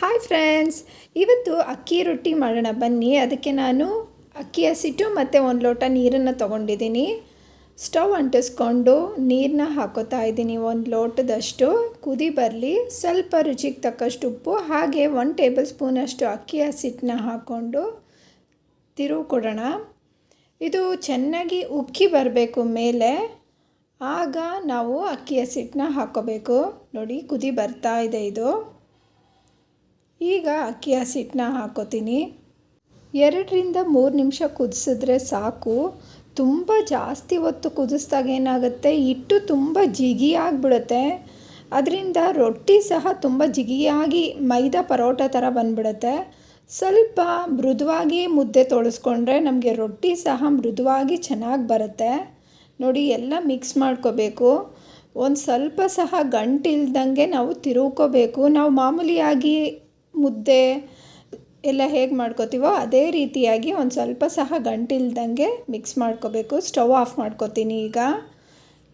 Hi friends ಇವತ್ತು ಅಕ್ಕಿ ರೊಟ್ಟಿ ಮಾಡೋಣ. ಬನ್ನಿ. ಅದಕ್ಕೆ ನಾನು ಅಕ್ಕಿ ಹಸಿಟ್ಟು ಮತ್ತು ಒಂದು ಲೋಟ ನೀರನ್ನು ತೊಗೊಂಡಿದ್ದೀನಿ. ಸ್ಟವ್ ಅಂಟಿಸ್ಕೊಂಡು ನೀರನ್ನ ಹಾಕೋತಾ ಇದ್ದೀನಿ. ಒಂದು ಲೋಟದಷ್ಟು ಕುದಿ ಬರಲಿ. ಸ್ವಲ್ಪ ರುಚಿಗೆ ತಕ್ಕಷ್ಟು ಉಪ್ಪು, ಹಾಗೆ ಒಂದು ಟೇಬಲ್ ಸ್ಪೂನಷ್ಟು ಅಕ್ಕಿ ಹಸಿಟ್ಟನ್ನ ಹಾಕ್ಕೊಂಡು ತಿರುವು ಕೊಡೋಣ ಇದು ಚೆನ್ನಾಗಿ ಉಕ್ಕಿ ಬರಬೇಕು ಮೇಲೆ. ಆಗ ನಾವು ಅಕ್ಕಿ ಹಸಿಟ್ಟನ್ನ ಹಾಕೋಬೇಕು. ನೋಡಿ, ಕುದಿ ಬರ್ತಾ ಇದೆ ಇದು. ಈಗ ಅಕ್ಕಿ ಹಸಿಟ್ಟನ್ನ ಹಾಕೋತೀನಿ. ಎರಡರಿಂದ ಮೂರು ನಿಮಿಷ ಕುದಿಸಿದ್ರೆ ಸಾಕು. ತುಂಬ ಜಾಸ್ತಿ ಹೊತ್ತು ಕುದಿಸ್ದಾಗ ಏನಾಗುತ್ತೆ? ಹಿಟ್ಟು ತುಂಬ ಜಿಗಿಯಾಗಿಬಿಡುತ್ತೆ ಅದರಿಂದ ರೊಟ್ಟಿ ಸಹ ತುಂಬ ಜಿಗಿಯಾಗಿ ಮೈದಾ ಪರೋಟ ಥರ ಬಂದ್ಬಿಡುತ್ತೆ. ಸ್ವಲ್ಪ ಮೃದುವಾಗಿ ಮುದ್ದೆ ತೊಳಸ್ಕೊಂಡ್ರೆ ನಮಗೆ ರೊಟ್ಟಿ ಸಹ ಮೃದುವಾಗಿ ಚೆನ್ನಾಗಿ ಬರುತ್ತೆ. ನೋಡಿ, ಎಲ್ಲ ಮಿಕ್ಸ್ ಮಾಡ್ಕೋಬೇಕು. ಒಂದು ಸ್ವಲ್ಪ ಸಹ ಗಂಟಿಲ್ದಂಗೆ ನಾವು ತಿರುವ್ಕೋಬೇಕು. ನಾವು ಮಾಮೂಲಿಯಾಗಿ ಮುದ್ದೆ ಎಲ್ಲ ಹೇಗೆ ಮಾಡ್ಕೋತೀವೋ ಅದೇ ರೀತಿಯಾಗಿ ಒಂದು ಸ್ವಲ್ಪ ಸಹ ಗಂಟಿಲ್ದಂಗೆ ಮಿಕ್ಸ್ ಮಾಡ್ಕೋಬೇಕು. ಸ್ಟವ್ ಆಫ್ ಮಾಡ್ಕೋತೀನಿ ಈಗ.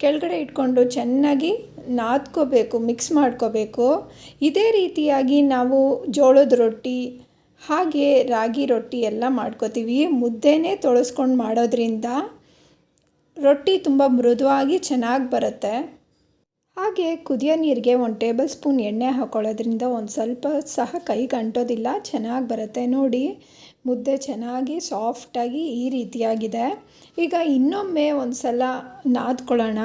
ಕೆಳಗಡೆ ಇಟ್ಕೊಂಡು ಚೆನ್ನಾಗಿ ನಾದ್ಕೋಬೇಕು ಮಿಕ್ಸ್ ಮಾಡ್ಕೋಬೇಕು. ಇದೇ ರೀತಿಯಾಗಿ ನಾವು ಜೋಳದ ರೊಟ್ಟಿ, ಹಾಗೆ ರಾಗಿ ರೊಟ್ಟಿ ಎಲ್ಲ ಮಾಡ್ಕೋತೀವಿ. ಮುದ್ದೆನೇ ತೊಳಸ್ಕೊಂಡು ಮಾಡೋದ್ರಿಂದ ರೊಟ್ಟಿ ತುಂಬ ಮೃದುವಾಗಿ ಚೆನ್ನಾಗಿ ಬರುತ್ತೆ. ಹಾಗೆ ಕುದಿಯೋ ನೀರಿಗೆ ಒಂದು ಟೇಬಲ್ ಸ್ಪೂನ್ ಎಣ್ಣೆ ಹಾಕೊಳ್ಳೋದ್ರಿಂದ ಒಂದು ಸ್ವಲ್ಪ ಸಹ ಕೈಗೆ ಅಂಟೋದಿಲ್ಲ ಚೆನ್ನಾಗಿ ಬರುತ್ತೆ. ನೋಡಿ, ಮುದ್ದೆ ಚೆನ್ನಾಗಿ ಸಾಫ್ಟಾಗಿ ಈ ರೀತಿಯಾಗಿದೆ. ಈಗ ಇನ್ನೊಮ್ಮೆ ಒಂದು ಸಲ ನಾದ್ಕೊಳ್ಳೋಣ.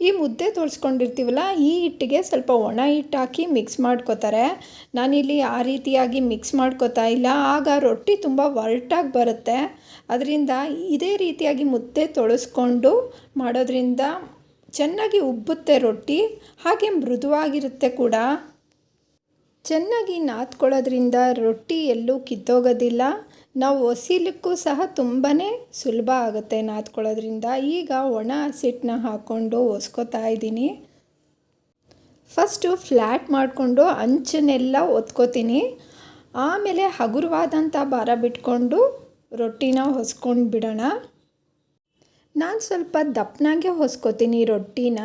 ಈ ಮುದ್ದೆ ತೋರಿಸ್ಕೊಂಡಿರ್ತೀವಲ್ಲ ಈ ಹಿಟ್ಟಿಗೆ ಸ್ವಲ್ಪ ಒಣ ಹಿಟ್ಟು ಹಾಕಿ ಮಿಕ್ಸ್ ಮಾಡ್ಕೋತಾರೆ. ನಾನಿಲ್ಲಿ ಆ ರೀತಿಯಾಗಿ ಮಿಕ್ಸ್ ಮಾಡ್ಕೋತಾ ಇಲ್ಲ. ಆಗ ರೊಟ್ಟಿ ತುಂಬ ಒರಟಾಗಿ ಬರುತ್ತೆ. ಅದರಿಂದ ಇದೇ ರೀತಿಯಾಗಿ ಮುದ್ದೆ ತೊಳಸ್ಕೊಂಡು ಮಾಡೋದ್ರಿಂದ ಚೆನ್ನಾಗಿ ಉಬ್ಬುತ್ತೆ ರೊಟ್ಟಿ, ಹಾಗೆ ಮೃದುವಾಗಿರುತ್ತೆ ಕೂಡ. ಚೆನ್ನಾಗಿ ನಾದ್ಕೊಳ್ಳೋದ್ರಿಂದ ರೊಟ್ಟಿ ಎಲ್ಲೂ ಕಿತ್ತೋಗೋದಿಲ್ಲ. ನಾವು ಒಸಿಲಿಕ್ಕೂ ಸಹ ತುಂಬಾ ಸುಲಭ ಆಗುತ್ತೆ ನಾದ್ಕೊಳ್ಳೋದ್ರಿಂದ ಈಗ ಒಣ ಹಸಿಟ್ಟನ್ನ ಹಾಕ್ಕೊಂಡು ಒಸ್ಕೊತಾ ಇದ್ದೀನಿ. ಫಸ್ಟು ಫ್ಲ್ಯಾಟ್ ಮಾಡಿಕೊಂಡು ಅಂಚನ್ನೆಲ್ಲ ಒತ್ಕೋತೀನಿ. ಆಮೇಲೆ ಹಗುರವಾದಂಥ ಭಾರ ಬಿಟ್ಕೊಂಡು ರೊಟ್ಟಿನ ಹೊಸ್ಕೊಂಡು ಬಿಡೋಣ ನಾನು ಸ್ವಲ್ಪ ದಪ್ಪನಾಗೆ ಹೊಸ್ಕೋತೀನಿ ರೊಟ್ಟಿನ.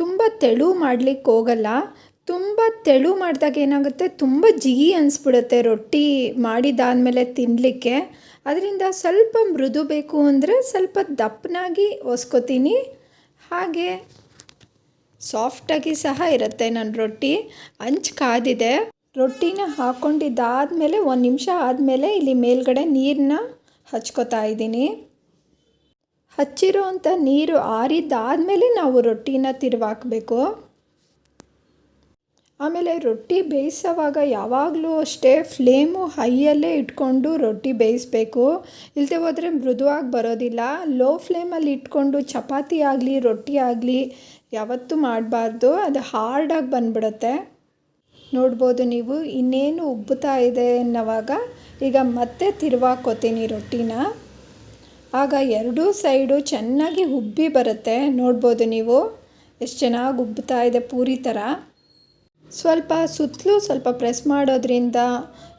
ತುಂಬ ತೆಳು ಮಾಡಲಿಕ್ಕೆ ಹೋಗಲ್ಲ. ತುಂಬ ತೆಳು ಮಾಡಿದಾಗ ಏನಾಗುತ್ತೆ? ತುಂಬ ಜಿಗಿ ಅನಿಸ್ಬಿಡುತ್ತೆ ರೊಟ್ಟಿ ಮಾಡಿದಾದಮೇಲೆ ತಿನ್ನಲಿಕ್ಕೆ ಅದರಿಂದ ಸ್ವಲ್ಪ ಮೃದು ಬೇಕು ಅಂದರೆ ಸ್ವಲ್ಪ ದಪ್ಪನಾಗಿ ಹೊಸ್ಕೋತೀನಿ. ಹಾಗೆ ಸಾಫ್ಟಾಗಿ ಸಹ ಇರುತ್ತೆ ನನ್ನ ರೊಟ್ಟಿ. ಹಂಚು ಕಾದಿದೆ. ರೊಟ್ಟಿನ ಹಾಕ್ಕೊಂಡಿದ್ದಾದಮೇಲೆ ಒಂದು ನಿಮಿಷ ಆದಮೇಲೆ ಇಲ್ಲಿ ಮೇಲ್ಗಡೆ ನೀರನ್ನ ಹಚ್ಕೋತಾ ಇದ್ದೀನಿ. ಹಚ್ಚಿರೋ ಅಂಥ ನೀರು ಆರಿದ್ದಾದಮೇಲೆ ನಾವು ರೊಟ್ಟಿನ ತಿರುವಾಕಬೇಕು. ಆಮೇಲೆ ರೊಟ್ಟಿ ಬೇಯಿಸೋವಾಗ ಯಾವಾಗಲೂ ಅಷ್ಟೇ ಫ್ಲೇಮು ಹೈಯಲ್ಲೇ ಇಟ್ಕೊಂಡು ರೊಟ್ಟಿ ಬೇಯಿಸಬೇಕು. ಇಲ್ಲದೆ ಹೋದರೆ ಮೃದುವಾಗಿ ಬರೋದಿಲ್ಲ. ಲೋ ಫ್ಲೇಮಲ್ಲಿ ಇಟ್ಕೊಂಡು ಚಪಾತಿ ಆಗಲಿ, ರೊಟ್ಟಿ ಆಗಲಿ ಯಾವತ್ತೂ ಮಾಡಬಾರ್ದು. ಅದು ಹಾರ್ಡಾಗಿ ಬಂದ್ಬಿಡುತ್ತೆ. ನೋಡ್ಬೋದು ನೀವು ಇನ್ನೇನು ಉಬ್ಬುತ್ತಾ ಇದೆ ಅನ್ನೋವಾಗ ಈಗ ಮತ್ತೆ ತಿರುವಾಕೋತೀನಿ ರೊಟ್ಟಿನ. ಆಗ ಎರಡೂ ಸೈಡು ಚೆನ್ನಾಗಿ ಉಬ್ಬಿ ಬರುತ್ತೆ. ನೋಡ್ಬೋದು ನೀವು. ಎಷ್ಟು ಚೆನ್ನಾಗಿ ಉಬ್ಬುತ್ತಾ ಇದೆ ಪೂರಿ ಥರ ಸ್ವಲ್ಪ ಸುತ್ತಲೂ ಸ್ವಲ್ಪ ಪ್ರೆಸ್ ಮಾಡೋದ್ರಿಂದ,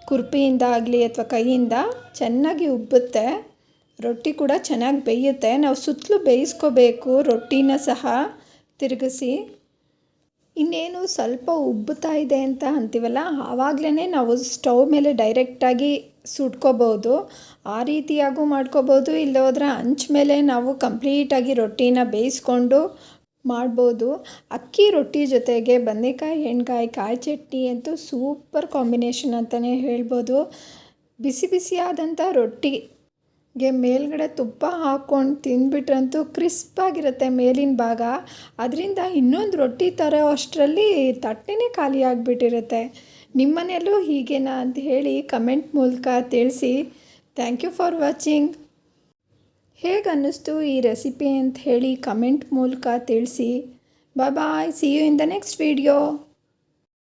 ಕುರ್ಪಿಯಿಂದ ಆಗಲಿ ಅಥವಾ ಕೈಯಿಂದ ಚೆನ್ನಾಗಿ ಉಬ್ಬುತ್ತೆ. ರೊಟ್ಟಿ ಕೂಡ ಚೆನ್ನಾಗಿ ಬೇಯುತ್ತೆ. ನಾವು ಸುತ್ತಲೂ ಬೇಯಿಸ್ಕೋಬೇಕು. ರೊಟ್ಟಿನ ಸಹ ತಿರುಗಿಸಿ. ಇನ್ನೇನು ಸ್ವಲ್ಪ ಉಬ್ಬುತ್ತಾ ಇದೆ ಅಂತ ಅಂತೀವಲ್ಲ ಆವಾಗಲೇ ನಾವು ಸ್ಟವ್ ಮೇಲೆ ಡೈರೆಕ್ಟಾಗಿ ಸುಟ್ಕೋಬೋದು. ಆ ರೀತಿಯಾಗೂ ಮಾಡ್ಕೋಬೋದು, ಇಲ್ಲೋದ್ರೆ ಹಂಚ್ ಮೇಲೆ ನಾವು ಕಂಪ್ಲೀಟಾಗಿ ರೊಟ್ಟಿನ ಬೇಯಿಸ್ಕೊಂಡು ಮಾಡ್ಬೋದು. ಅಕ್ಕಿ ರೊಟ್ಟಿ ಜೊತೆಗೆ ಬದನೆಕಾಯಿ, ಎಣ್ಗಾಯಿ, ಕಾಯಿ ಚಟ್ನಿ ಅಂತೂ ಸೂಪರ್ ಕಾಂಬಿನೇಷನ್ ಅಂತಲೇ ಹೇಳ್ಬೋದು. ಬಿಸಿ ಬಿಸಿಯಾದಂಥ ರೊಟ್ಟಿಗೆ ಮೇಲ್ಗಡೆ ತುಪ್ಪ ಹಾಕ್ಕೊಂಡು ತಿಂದ್ಬಿಟ್ರಂತೂ ಕ್ರಿಸ್ಪಾಗಿರುತ್ತೆ ಮೇಲಿನ ಭಾಗ. ಅದರಿಂದ ಇನ್ನೊಂದು ರೊಟ್ಟಿ ತರೋ ಅಷ್ಟರಲ್ಲಿ ತಟ್ಟೆನೇ ಖಾಲಿ ಆಗಿಬಿಟ್ಟಿರುತ್ತೆ. ನಿಮ್ಮನೆಯಲ್ಲೂ ಹೀಗೇನಾ ಅಂತ ಹೇಳಿ ಕಮೆಂಟ್ ಮೂಲಕ ತಿಳಿಸಿ. Thank you for watching. ಹೇಗೆ ಅನ್ನಿಸ್ತು ಈ ರೆಸಿಪಿ ಅಂತ ಹೇಳಿ ಕಮೆಂಟ್ ಮೂಲಕ ತಿಳಿಸಿ. Bye see you in the next video